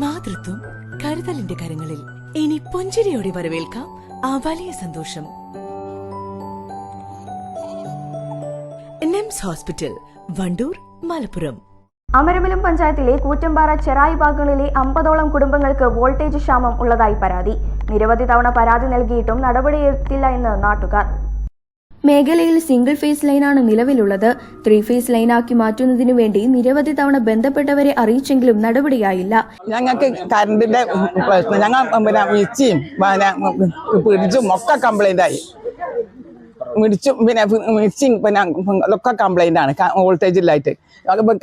മാതൃത്വം കരുതലിന്റെ കരങ്ങളിൽ. ഇനി പുഞ്ചിരിയോടെ വരവേൽക്കാം ആ വലിയ സന്തോഷം. NIMS hospital Wandoor Malappuram. അമരമലം പഞ്ചായത്തിലെ കൂറ്റമ്പാറ ചെറായി ഭാഗങ്ങളിലെ അമ്പതോളം കുടുംബങ്ങൾക്ക് വോൾട്ടേജ് ക്ഷാമം ഉള്ളതായി പരാതി. നിരവധി തവണ പരാതി നൽകിയിട്ടും നടപടിയെടുത്തില്ല എന്ന് നാട്ടുകാർ. മേഖലയിൽ സിംഗിൾ ഫേസ് ലൈനാണ് നിലവിലുള്ളത്. ത്രീ ഫേസ് ലൈനാക്കി മാറ്റുന്നതിനു വേണ്ടി നിരവധി തവണ ബന്ധപ്പെട്ടവരെ അറിയിച്ചെങ്കിലും നടപടിയായില്ല. ഞങ്ങൾക്ക് കറണ്ടിന്റെ ഞങ്ങൾ പിന്നെ മിച്ചിയും പിടിച്ചും ഒക്കെ കംപ്ലൈന്റ് ആയി. മിടിച്ചും പിന്നെ മിച്ചിങ് പിന്നെ ഒക്കെ കംപ്ലൈന്റ് ആണ്. വോൾട്ടേജ് ഇല്ലായിട്ട്.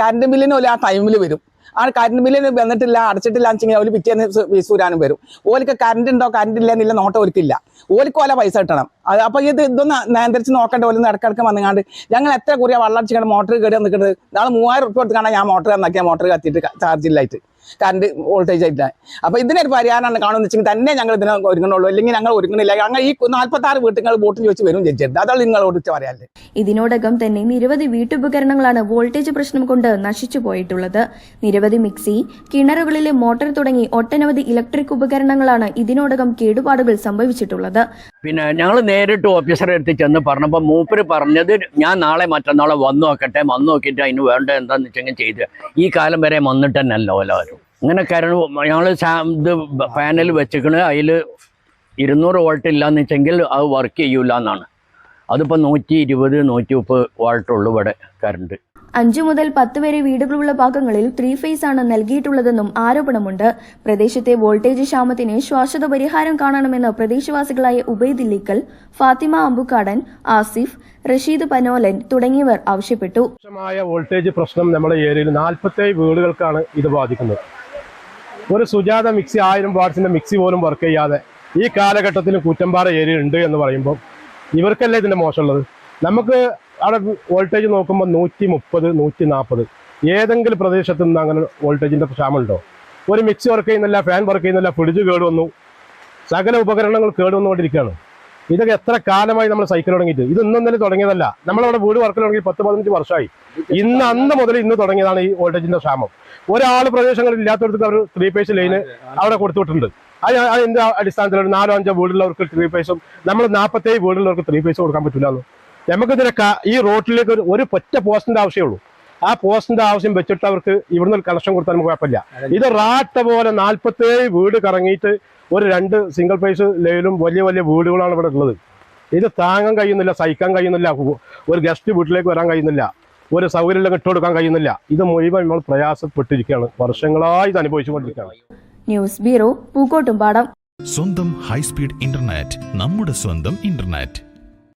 കറണ്ട് ബില്ലിന് ആ ടൈമിൽ വരും. ആ കറണ്ട് ബില്ലിന് വന്നിട്ടില്ല അടച്ചിട്ടില്ല വെച്ചാൽ അവർ പിറ്റേന്ന് വീസൂരാനും വരും. ഓലിക്ക് കറണ്ട് ഉണ്ടോ കറണ്ട് ഇല്ല എന്നില്ല നോട്ടം ഓർക്കില്ല ഓലിക്ക് ഓല പൈസ കിട്ടണം. അത് അപ്പൊ ഇത് ഇതൊന്ന് നിയന്ത്രിച്ച് നോക്കേണ്ട പോലെ ഇടക്കിടക്ക് വന്നുകൊണ്ട് ഞങ്ങൾ എത്ര കുറിയാ വെള്ളം അടിച്ചിട്ട് മോട്ടർ കേടി നിൽക്കുന്നത് നാളെ മൂവായിരം ഉറുപ്പ് കാണാൻ ഞാൻ മോട്ടർ നന്നാക്കിയ മോട്ടർ കത്തിയിട്ട് ചാർജ് ഇല്ലായിട്ട്. കറണ്ട് വോൾട്ടേജ് ആയിട്ട് അപ്പൊ ഇതിനൊരു പരിഹാരമാണ് കാണുമെന്ന് വെച്ചെങ്കിൽ തന്നെ ഞങ്ങൾ ഇതിനെ ഒരുങ്ങണുള്ളൂ. അല്ലെങ്കിൽ ഞങ്ങൾ ഒരുങ്ങണില്ല. ഞങ്ങൾ ഈ നാല്പത്തി ആറ് വീട്ടുകൾ വോട്ട് ചോദിച്ച് വരും ചേച്ചി അതാണ് നിങ്ങളോട് പറയാല്ലേ ഇതിനോടകം തന്നെ നിരവധി വീട്ടുപകരണങ്ങളാണ് വോൾട്ടേജ് പ്രശ്നം കൊണ്ട് നശിച്ചു പോയിട്ടുള്ളത്. നിരവധി മിക്സി കിണറുകളിലെ മോട്ടോർ തുടങ്ങി ഒട്ടനവധി ഇലക്ട്രിക് ഉപകരണങ്ങളാണ് ഇതിനോടകം കേടുപാടുകൾ സംഭവിച്ചിട്ടുള്ളത്. പിന്നെ ഞങ്ങൾ നേരിട്ട് ഓഫീസറെ അടുത്ത് ചെന്ന് പറഞ്ഞപ്പോൾ മൂപ്പര് പറഞ്ഞത് ഞാൻ നാളെ മറ്റന്നാളെ വന്നു നോക്കട്ടെ വന്നു നോക്കിയിട്ട് അതിന് വേണ്ട എന്താണെന്ന് വെച്ചെങ്കിൽ ചെയ്ത്. ഈ കാലം വരെ വന്നിട്ട് തന്നെ അല്ല എല്ലാവരും. ഇങ്ങനെ കരണ്ട് ഞങ്ങൾ ഇത് പാനൽ വെച്ചിക്കണ്. അതിൽ ഇരുന്നൂറ് വോൾട്ട് ഇല്ലയെന്ന് വെച്ചെങ്കിൽ അത് വർക്ക് ചെയ്യൂല എന്നാണ് അതിപ്പോൾ നൂറ്റി ഇരുപത് നൂറ്റി മുപ്പത് വോൾട്ടുള്ളൂ ഇവിടെ കറണ്ട് അഞ്ചു മുതൽ പത്ത് വരെ വീടുകളുള്ള ഭാഗങ്ങളിൽ ത്രീ ഫേസ് ആണ് നൽകിയിട്ടുള്ളതെന്നും ആരോപണമുണ്ട്. പ്രദേശത്തെ വോൾട്ടേജ് ക്ഷാമത്തിന് ശാശ്വത പരിഹാരം കാണണമെന്ന് പ്രദേശവാസികളായ ഉബൈദില്ലിക്കൽ ഫാത്തിമ അമ്പുക്കാടൻ ആസിഫ് റഷീദ് പനോലൻ തുടങ്ങിയവർ ആവശ്യപ്പെട്ടു. വോൾട്ടേജ് പ്രശ്നം നമ്മുടെ ഏരിയയിൽ നാൽപ്പത്തേഴ് വീടുകൾക്കാണ് ഇത് ബാധിക്കുന്നത്. ഒരു സുജാത മിക്സി ആയിരം വാട്സിന്റെ മിക്സി പോലും വർക്ക് ചെയ്യാതെ ഈ കാലഘട്ടത്തിൽ കൂറ്റമ്പാറ ഏരിയ ഉണ്ട് എന്ന് പറയുമ്പോൾ ഇവർക്കല്ലേ ഇതിന്റെ മോശമുള്ളത്? നമുക്ക് അവിടെ വോൾട്ടേജ് നോക്കുമ്പോൾ നൂറ്റി മുപ്പത് നൂറ്റി നാൽപ്പത് ഏതെങ്കിലും പ്രദേശത്ത് നിന്ന് അങ്ങനെ വോൾട്ടേജിന്റെ ക്ഷാമമുണ്ടോ? ഒരു മിക്സി വർക്ക് ചെയ്യുന്നില്ല ഫാൻ വർക്ക് ചെയ്യുന്നില്ല ഫ്രിഡ്ജ് കേട് വന്നു. സകല ഉപകരണങ്ങൾ കേട് വന്നുകൊണ്ടിരിക്കുകയാണ്. ഇതൊക്കെ എത്ര കാലമായി നമ്മൾ സൈക്കിൾ തുടങ്ങിയിട്ട്? ഇത് ഇന്നും തന്നെ തുടങ്ങിയതല്ല. നമ്മളവിടെ വീട് വർക്ക് തുടങ്ങി പത്ത് പതിനഞ്ച് വർഷമായി. ഇന്ന് അന്ന് മുതൽ ഇന്ന് തുടങ്ങിയതാണ് ഈ വോൾട്ടേജിന്റെ ക്ഷാമം. ഒരാൾ പ്രദേശങ്ങളിൽ ഇല്ലാത്തവർക്ക് അവർ ത്രീ പേസ് ലൈന് അവിടെ കൊടുത്തിട്ടുണ്ട് അത് അതിന്റെ അടിസ്ഥാനത്തിൽ നാലോ അഞ്ചോ വീടുള്ളവർക്ക് ത്രീ പേസും നമ്മൾ നാൽപ്പത്തേഴ് വീടുള്ളവർക്ക് ത്രീ പേസ് കൊടുക്കാൻ പറ്റില്ല നമുക്ക് ഇതിനെ ഈ റോട്ടിലേക്ക് ഒരു ഒരു ഒറ്റ പോസ്റ്റിന്റെ ആവശ്യമുള്ളൂ ആ പോസ്റ്റിന്റെ ആവശ്യം വെച്ചിട്ട് അവർക്ക് ഇവിടുന്ന് ഒരു കണക്ഷൻ കൊടുത്താൽ നമുക്ക് കുഴപ്പമില്ല. ഇത് റാട്ട പോലെ നാൽപ്പത്തേഴ് വീട് കറങ്ങിയിട്ട് ഒരു രണ്ട് സിംഗിൾ ഫേസ് ലെവലും വലിയ വലിയ വീടുകളാണ് ഇവിടെ ഉള്ളത്. ഇത് താങ്ങാൻ കഴിയുന്നില്ല സഹിക്കാൻ കഴിയുന്നില്ല ഒരു ഗസ്റ്റ് വീട്ടിലേക്ക് വരാൻ കഴിയുന്നില്ല ഒരു സൗകര്യം ഇട്ടുകൊടുക്കാൻ കഴിയുന്നില്ല. ഇത് മുഴുവൻ നമ്മൾ പ്രയാസപ്പെട്ടിരിക്കുകയാണ്. വർഷങ്ങളായി ഇത് അനുഭവിച്ചുകൊണ്ടിരിക്കുകയാണ്. News bureau Pookkottumpadam. സ്വന്തം ഹൈസ്പീഡ് ഇന്റർനെറ്റ് നമ്മുടെ സ്വന്തം ഇന്റർനെറ്റ്